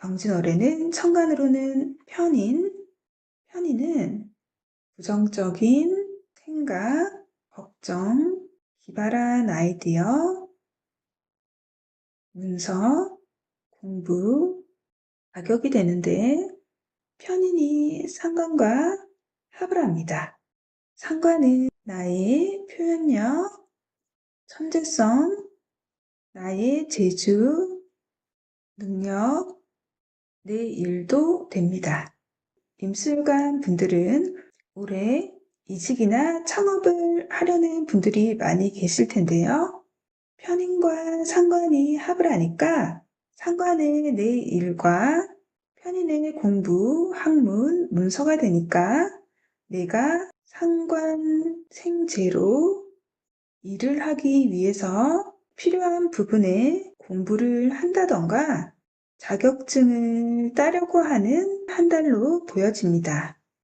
경진월에는 천간으로는 편인, 편인은 부정적인 생각, 걱정, 기발한 아이디어, 문서, 공부, 자격이 되는데 편인이 상관과 합을 합니다. 상관은 나의 표현력, 천재성, 나의 재주, 능력, 내 일도 됩니다. 임술관 분들은 올해 이직이나 창업을 하려는 분들이 많이 계실 텐데요. 편인과 상관이 합을 하니까 상관의 내 일과 편인의 공부, 학문, 문서가 되니까 내가 상관 생제로 일을 하기 위해서 필요한 부분에 공부를 한다던가 자격증을 따려고 하는 한 달로 보여집니다.